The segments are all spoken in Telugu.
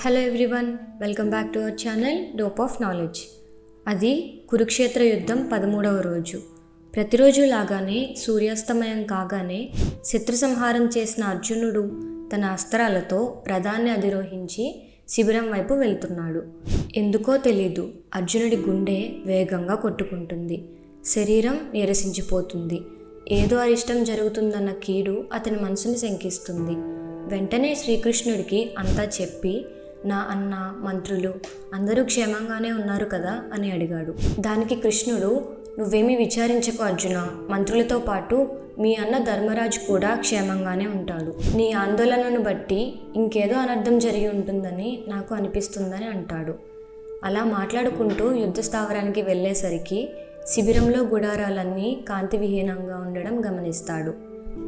Hello everyone welcome back to our channel Dope of Knowledge అది కురుక్షేత్ర యుద్ధం పదమూడవ రోజు. ప్రతిరోజు లాగానే సూర్యాస్తమయం కాగానే శత్రు సంహారం చేసిన అర్జునుడు తన అస్త్రాలతో రథాన్ని అధిరోహించి శిబిరం వైపు వెళ్తున్నాడు. ఎందుకో తెలీదు అర్జునుడి గుండె వేగంగా కొట్టుకుంటుంది. శరీరం నీరసించిపోతుంది. ఏదో అరిష్టం జరుగుతుందన్న కీడు అతని మనసుని శంకిస్తుంది. వెంటనే శ్రీకృష్ణుడికి అంతా చెప్పి నా అన్న మంత్రులు అందరూ క్షేమంగానే ఉన్నారు కదా అని అడిగాడు. దానికి కృష్ణుడు నువ్వేమీ విచారించకు అర్జున. మంత్రులతో పాటు మీ అన్న ధర్మరాజు కూడా క్షేమంగానే ఉంటాడు. నీ ఆందోళనను బట్టి ఇంకేదో అనర్థం జరిగి ఉంటుందని నాకు అనిపిస్తుందని అంటాడు. అలా మాట్లాడుకుంటూ యుద్ధ స్థావరానికి వెళ్ళేసరికి శిబిరంలో గుడారాలన్నీ కాంతివిహీనంగా ఉండడం గమనిస్తాడు.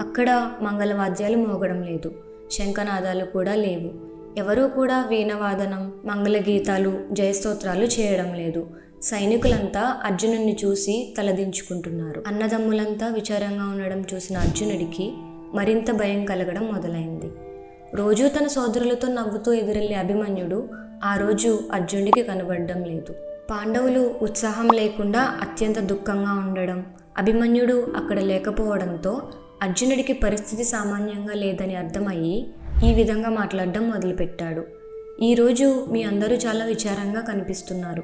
అక్కడ మంగళవాద్యాలు మోగడం లేదు. శంఖనాదాలు కూడా లేవు. ఎవరూ కూడా వీణవాదనం మంగళగీతాలు జయస్తోత్రాలు చేయడం లేదు. సైనికులంతా అర్జునుడిని చూసి తలదించుకుంటున్నారు. అన్నదమ్ములంతా విచారంగా ఉండడం చూసిన అర్జునుడికి మరింత భయం కలగడం మొదలైంది. రోజూ తన సోదరులతో నవ్వుతూ ఎదురెళ్ళే అభిమన్యుడు ఆ రోజు అర్జునుడికి కనబడడం లేదు. పాండవులు ఉత్సాహం లేకుండా అత్యంత దుఃఖంగా ఉండడం అభిమన్యుడు అక్కడ లేకపోవడంతో అర్జునుడికి పరిస్థితి సామాన్యంగా లేదని అర్థమయ్యి ఈ విధంగా మాట్లాడడం మొదలుపెట్టాడు. ఈరోజు మీ అందరూ చాలా విచారంగా కనిపిస్తున్నారు.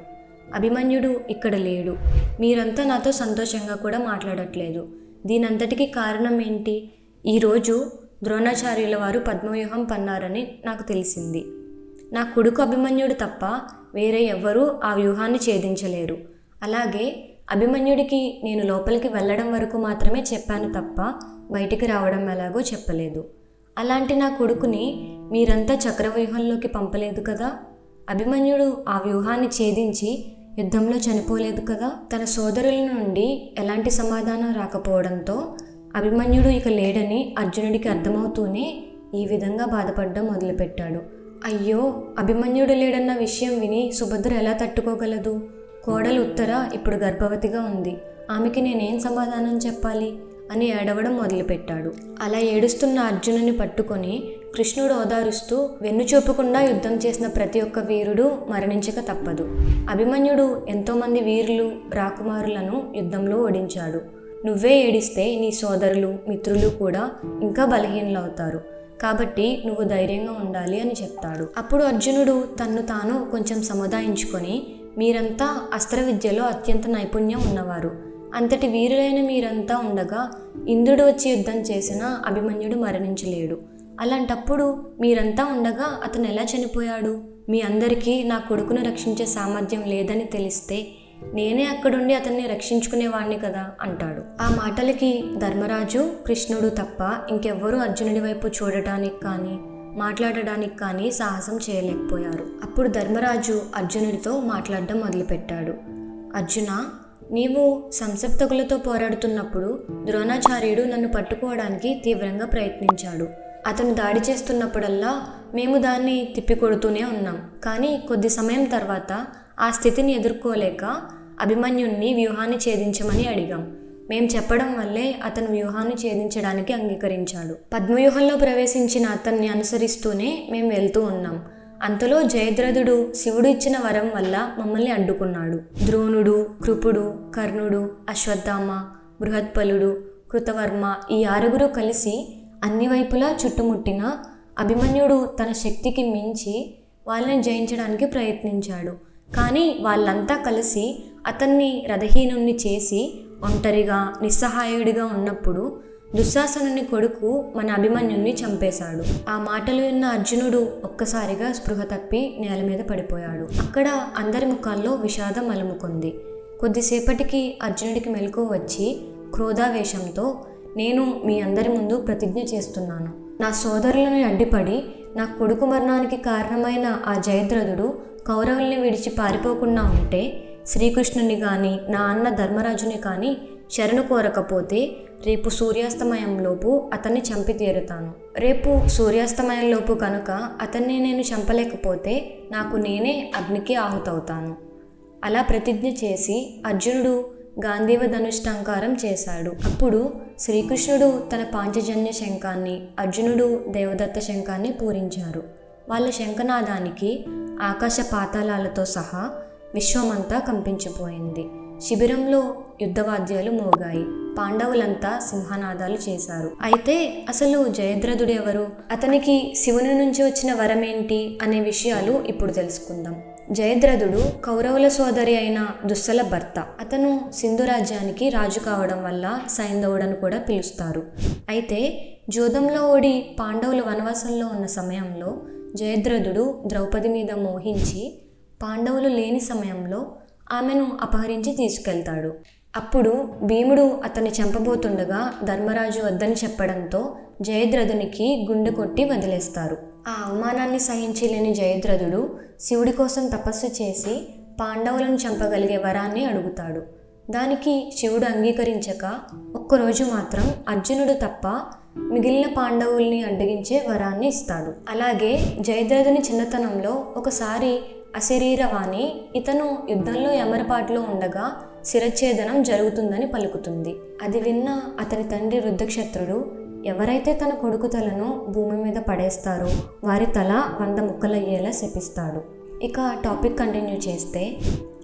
అభిమన్యుడు ఇక్కడ లేడు. మీరంతా నాతో సంతోషంగా కూడా మాట్లాడట్లేదు. దీనంతటికి కారణం ఏంటి? ఈరోజు ద్రోణాచార్యుల వారు పద్మవ్యూహం పన్నారని నాకు తెలిసింది. నా కొడుకు అభిమన్యుడు తప్ప వేరే ఎవ్వరూ ఆ వ్యూహాన్ని ఛేదించలేరు. అలాగే అభిమన్యుడికి నేను లోపలికి వెళ్ళడం వరకు మాత్రమే చెప్పాను తప్ప బయటికి రావడం ఎలాగో చెప్పలేదు. అలాంటి నా కొడుకుని మీరంతా చక్రవ్యూహంలోకి పంపలేదు కదా? అభిమన్యుడు ఆ వ్యూహాన్ని ఛేదించి యుద్ధంలో చనిపోలేదు కదా? తన సోదరుల నుండి ఎలాంటి సమాధానం రాకపోవడంతో అభిమన్యుడు ఇక లేడని అర్జునుడికి అర్థమవుతూనే ఈ విధంగా బాధపడడం మొదలుపెట్టాడు. అయ్యో అభిమన్యుడు లేడన్న విషయం విని సుభద్ర ఎలా తట్టుకోగలదు? కోడలు ఉత్తర ఇప్పుడు గర్భవతిగా ఉంది. ఆమెకి నేనేం సమాధానం చెప్పాలి? అని ఏడవడం మొదలుపెట్టాడు. అలా ఏడుస్తున్న అర్జునుని పట్టుకొని కృష్ణుడు ఓదారుస్తూ వెన్ను చూపకుండా యుద్ధం చేసిన ప్రతి ఒక్క వీరుడు మరణించక తప్పదు. అభిమన్యుడు ఎంతోమంది వీరులు రాకుమారులను యుద్ధంలో ఓడించాడు. నువ్వే ఏడిస్తే నీ సోదరులు మిత్రులు కూడా ఇంకా బలహీనలవుతారు. కాబట్టి నువ్వు ధైర్యంగా ఉండాలి అని చెప్తాడు. అప్పుడు అర్జునుడు తన్ను తాను కొంచెం సముదాయించుకొని మీరంతా అస్త్ర విద్యలో అత్యంత నైపుణ్యం ఉన్నవారు. అంతటి వీరులైన మీరంతా ఉండగా ఇంద్రుడు వచ్చి యుద్ధం చేసినా అభిమన్యుడు మరణించలేడు. అలాంటప్పుడు మీరంతా ఉండగా అతను ఎలా చనిపోయాడు? మీ అందరికీ నా కొడుకును రక్షించే సామర్థ్యం లేదని తెలిస్తే నేనే అక్కడుండి అతన్ని రక్షించుకునేవాణ్ణి కదా అంటాడు. ఆ మాటలకి ధర్మరాజు కృష్ణుడు తప్ప ఇంకెవ్వరూ అర్జునుడి వైపు చూడటానికి కానీ మాట్లాడడానికి కానీ సాహసం చేయలేకపోయారు. అప్పుడు ధర్మరాజు అర్జునుడితో మాట్లాడడం మొదలుపెట్టాడు. అర్జున నీవు సంసప్తకులతో పోరాడుతున్నప్పుడు ద్రోణాచార్యుడు నన్ను పట్టుకోవడానికి తీవ్రంగా ప్రయత్నించాడు. అతను దాడి చేస్తున్నప్పుడల్లా మేము దాన్ని తిప్పికొడుతూనే ఉన్నాం. కానీ కొద్ది సమయం తర్వాత ఆ స్థితిని ఎదుర్కోలేక అభిమన్యుణ్ణి వ్యూహాన్ని ఛేదించమని అడిగాం. మేం చెప్పడం వల్లే అతను వ్యూహాన్ని ఛేదించడానికి అంగీకరించాడు. పద్మవ్యూహంలో ప్రవేశించిన అతన్ని అనుసరిస్తూనే మేము వెళ్తూ ఉన్నాం. అంతలో జయద్రథుడు శివుడు ఇచ్చిన వరం వల్ల మమ్మల్ని అడ్డుకున్నాడు. ద్రోణుడు కృపుడు కర్ణుడు అశ్వత్థామ బృహత్పలుడు కృతవర్మ ఈ ఆరుగురు కలిసి అన్ని వైపులా చుట్టుముట్టిన అభిమన్యుడు తన శక్తికి మించి వాళ్ళని జయించడానికి ప్రయత్నించాడు. కానీ వాళ్ళంతా కలిసి అతన్ని రథహీనుణ్ణి చేసి ఒంటరిగా నిస్సహాయుడిగా ఉన్నప్పుడు దుశ్శాసనుని కొడుకు మన అభిమన్యుణ్ణి చంపేశాడు. ఆ మాటలు విన్న అర్జునుడు ఒక్కసారిగా స్పృహ తప్పి నేల మీద పడిపోయాడు. అక్కడ అందరి ముఖాల్లో విషాదం అలుముకుంది. కొద్దిసేపటికి అర్జునుడికి మెలకు వచ్చి క్రోధావేశంతో నేను మీ అందరి ముందు ప్రతిజ్ఞ చేస్తున్నాను. నా సోదరులను అడ్డిపడి నా కొడుకు మరణానికి కారణమైన ఆ జయద్రథుడు కౌరవుల్ని విడిచి పారిపోకుండా ఉంటే శ్రీకృష్ణుని కానీ నా అన్న ధర్మరాజుని కానీ శరణు కోరకపోతే రేపు సూర్యాస్తమయంలోపు అతన్ని చంపి తీరుతాను రేపు సూర్యాస్తమయంలోపు కనుక అతన్ని నేను చంపలేకపోతే నాకు నేనే అగ్నికి ఆహుతవుతాను. అలా ప్రతిజ్ఞ చేసి అర్జునుడు గాంధీవ ధనుష్టంకారం చేశాడు. అప్పుడు శ్రీకృష్ణుడు తన పాంచజన్య శంఖాన్ని అర్జునుడు దేవదత్త శంఖాన్ని పూరించారు. వాళ్ళ శంఖనాదానికి ఆకాశ పాతాళాలతో సహా విశ్వమంతా కంపించిపోయింది. శిబిరంలో యుద్ధవాద్యాలు మోగాయి. పాండవులంతా సింహనాదాలు చేశారు. అయితే అసలు జయద్రథుడు ఎవరు అతనికి శివుని నుంచి వచ్చిన వరమేంటి అనే విషయాలు ఇప్పుడు తెలుసుకుందాం. జయద్రథుడు కౌరవుల సోదరి అయిన దుస్సల భర్త. అతను సింధు రాజ్యానికి రాజు కావడం వల్ల సైంధవుడని కూడా పిలుస్తారు. అయితే జోదంలో ఓడి పాండవులు వనవాసంలో ఉన్న సమయంలో జయద్రథుడు ద్రౌపది మీద మోహించి పాండవులు లేని సమయంలో ఆమెను అపహరించి తీసుకెళ్తాడు. అప్పుడు భీముడు అతన్ని చంపబోతుండగా ధర్మరాజు వద్దని చెప్పడంతో జయద్రథునికి గుండె కొట్టి వదిలేస్తారు. ఆ అవమానాన్ని సహించలేని జయద్రథుడు శివుడి కోసం తపస్సు చేసి పాండవులను చంపగలిగే వరాన్ని అడుగుతాడు. దానికి శివుడు అంగీకరించక ఒక్కరోజు మాత్రం అర్జునుడు తప్ప మిగిలిన పాండవుల్ని అడ్డగించే వరాన్ని ఇస్తాడు. అలాగే జయద్రథుని చిన్నతనంలో ఒకసారి అశరీరవాణి ఇతను యుద్ధంలో ఎమరపాటులో ఉండగా శిరఛేదనం జరుగుతుందని పలుకుతుంది. అది విన్న అతని తండ్రి రుద్రక్షత్రుడు ఎవరైతే తన కొడుకు తలను భూమి మీద పడేస్తారో వారి తల వంద ముక్కలయ్యేలా శపిస్తాడు. ఇక టాపిక్ కంటిన్యూ చేస్తే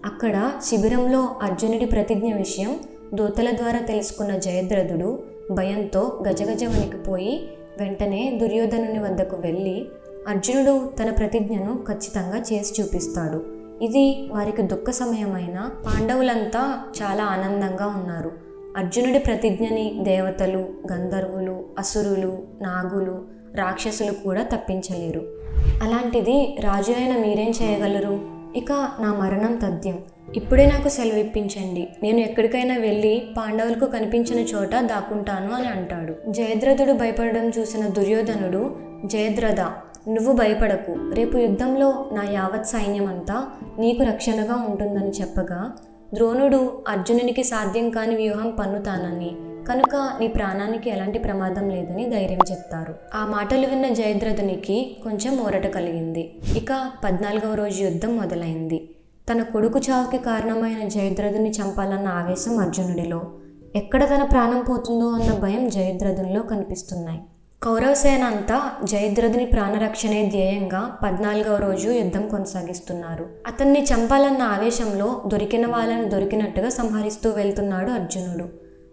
అక్కడ శిబిరంలో అర్జునుడి ప్రతిజ్ఞ విషయం దూతల ద్వారా తెలుసుకున్న జయద్రథుడు భయంతో గజగజ వణికిపోయి వెంటనే దుర్యోధనుని వద్దకు వెళ్ళి అర్జునుడు తన ప్రతిజ్ఞను ఖచ్చితంగా చేసి చూపిస్తాడు. ఇది వారికి దుఃఖ సమయమైన పాండవులంతా చాలా ఆనందంగా ఉన్నారు. అర్జునుడి ప్రతిజ్ఞని దేవతలు గంధర్వులు అసురులు నాగులు రాక్షసులు కూడా తప్పించలేరు. అలాంటిది రాజు అయిన మీరేం చేయగలరు? ఇక నా మరణం తథ్యం. ఇప్పుడే నాకు సెలవు ఇప్పించండి నేను ఎక్కడికైనా వెళ్ళి పాండవులకు కనిపించిన చోట దాక్కుంటాను అని అంటాడు. జయద్రథుడు భయపడడం చూసిన దుర్యోధనుడు జయద్రథ నువ్వు భయపడకు. రేపు యుద్ధంలో నా యావత్ సైన్యమంతా నీకు రక్షణగా ఉంటుందని చెప్పగా ద్రోణుడు అర్జునునికి సాధ్యం కాని వ్యూహం పన్నుతానని కనుక నీ ప్రాణానికి ఎలాంటి ప్రమాదం లేదని ధైర్యం చెప్తారు. ఆ మాటలు విన్న జయద్రథునికి కొంచెం ఊరట కలిగింది. ఇక పద్నాలుగవ రోజు యుద్ధం మొదలైంది. తన కొడుకు చావుకి కారణమైన జయద్రథుని చంపాలన్న ఆవేశం అర్జునుడిలో. ఎక్కడ తన ప్రాణం పోతుందో అన్న భయం జయద్రథునిలో కనిపిస్తున్నాయి. కౌరవసేన అంతా జయద్రథుని ప్రాణరక్షణే ధ్యేయంగా పద్నాలుగవ రోజు యుద్ధం కొనసాగిస్తున్నారు. అతన్ని చంపాలన్న ఆవేశంలో దొరికిన వాళ్ళని దొరికినట్టుగా సంహరిస్తూ వెళ్తున్నాడు అర్జునుడు.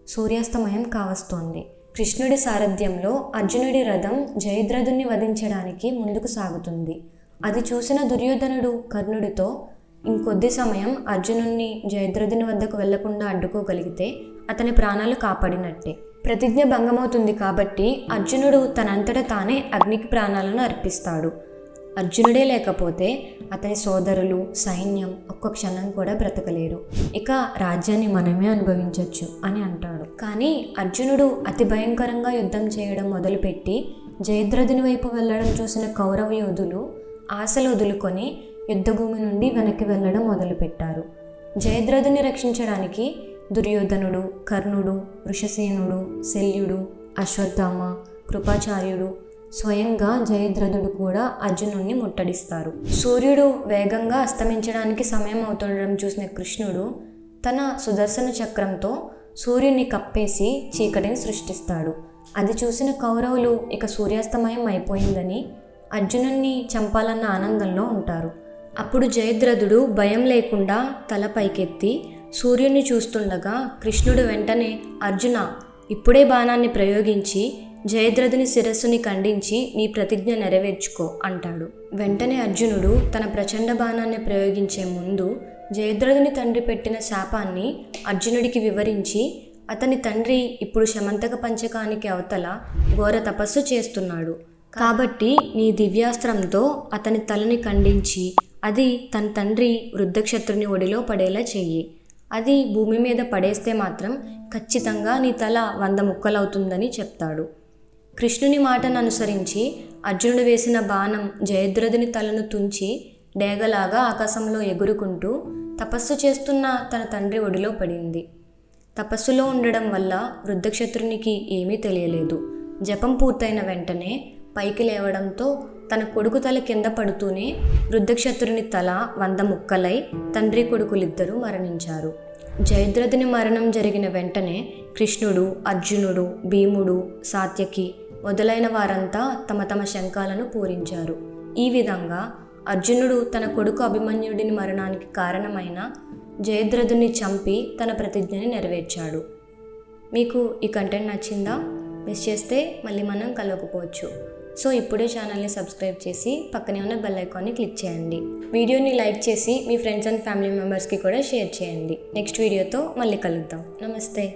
సూర్యాస్తమయం కావస్తోంది. కృష్ణుడి సారథ్యంలో అర్జునుడి రథం జయద్రథుని వధించడానికి ముందుకు సాగుతుంది. అది చూసిన దుర్యోధనుడు కర్ణుడితో ఇంకొద్ది సమయం అర్జునుణ్ణి జయద్రథుని వద్దకు వెళ్ళకుండా అడ్డుకోగలిగితే అతని ప్రాణాలు కాపాడినట్టే. ప్రతిజ్ఞ భంగమవుతుంది కాబట్టి అర్జునుడు తనంతట తానే అగ్నికి ప్రాణాలను అర్పిస్తాడు. అర్జునుడే లేకపోతే అతని సోదరులు సైన్యం ఒక్క క్షణం కూడా బ్రతకలేరు. ఇక రాజ్యాన్ని మనమే అనుభవించవచ్చు అని అంటాడు. కానీ అర్జునుడు అతి భయంకరంగా యుద్ధం చేయడం మొదలుపెట్టి జయద్రథుని వైపు వెళ్ళడం చూసిన కౌరవ యోధులు ఆశలు వదులుకొని యుద్ధభూమి నుండి వెనక్కి వెళ్ళడం మొదలుపెట్టారు. జయద్రథుని రక్షించడానికి దుర్యోధనుడు కర్ణుడు వృషసేనుడు శల్యుడు అశ్వత్థామ కృపాచార్యుడు స్వయంగా జయద్రథుడు కూడా అర్జునుణ్ణి ముట్టడిస్తారు. సూర్యుడు వేగంగా అస్తమించడానికి సమయం అవుతుండడం చూసిన కృష్ణుడు తన సుదర్శన చక్రంతో సూర్యుని కప్పేసి చీకటిని సృష్టిస్తాడు. అది చూసిన కౌరవులు ఇక సూర్యాస్తమయం అయిపోయిందని అర్జునుణ్ణి చంపాలన్న ఆనందంలో ఉంటారు. అప్పుడు జయద్రథుడు భయం లేకుండా తల పైకెత్తి సూర్యుని చూస్తుండగా కృష్ణుడు వెంటనే అర్జున ఇప్పుడే బాణాన్ని ప్రయోగించి జయద్రథుని శిరస్సుని ఖండించి నీ ప్రతిజ్ఞ నెరవేర్చుకో అంటాడు. వెంటనే అర్జునుడు తన ప్రచండ బాణాన్ని ప్రయోగించే ముందు జయద్రథుని తండ్రి పెట్టిన శాపాన్ని అర్జునుడికి వివరించి అతని తండ్రి ఇప్పుడు శమంతక పంచకానికి అవతల ఘోర తపస్సు చేస్తున్నాడు. కాబట్టి నీ దివ్యాస్త్రంతో అతని తలని ఖండించి అది తన తండ్రి వృద్ధక్షత్రుని ఒడిలో పడేలా చెయ్యి. అది భూమి మీద పడేస్తే మాత్రం ఖచ్చితంగా నీ తల వంద ముక్కలవుతుందని చెప్తాడు. కృష్ణుని మాటను అనుసరించి అర్జునుడు వేసిన బాణం జయద్రథుని తలను తుంచి డేగలాగా ఆకాశంలో ఎగురుకుంటూ తపస్సు చేస్తున్న తన తండ్రి ఒడిలో పడింది. తపస్సులో ఉండడం వల్ల వృద్ధక్షత్రునికి ఏమీ తెలియలేదు. జపం పూర్తయిన వెంటనే పైకి లేవడంతో తన కొడుకు తల కింద పడుతూనే వృద్ధక్షత్రుని తల వంద ముక్కలై తండ్రి కొడుకులిద్దరూ మరణించారు. జయద్రథుని మరణం జరిగిన వెంటనే కృష్ణుడు అర్జునుడు భీముడు సాత్యకి మొదలైన వారంతా తమ తమ శంఖాలను పూరించారు. ఈ విధంగా అర్జునుడు తన కొడుకు అభిమన్యుడిని మరణానికి కారణమైన జయద్రథుని చంపి తన ప్రతిజ్ఞని నెరవేర్చాడు. మీకు ఈ కంటెంట్ నచ్చిందా? మిస్ చేస్తే మళ్ళీ మనం కలవకపోవచ్చు. సో ఇప్పుడే ఛానల్ని సబ్స్క్రైబ్ చేసి పక్కనే ఉన్న బెల్ ఐకాన్ని క్లిక్ చేయండి. వీడియోని లైక్ చేసి మీ ఫ్రెండ్స్ అండ్ ఫ్యామిలీ మెంబర్స్కి కూడా షేర్ చేయండి. నెక్స్ట్ వీడియోతో మళ్ళీ కలుద్దాం. నమస్తే.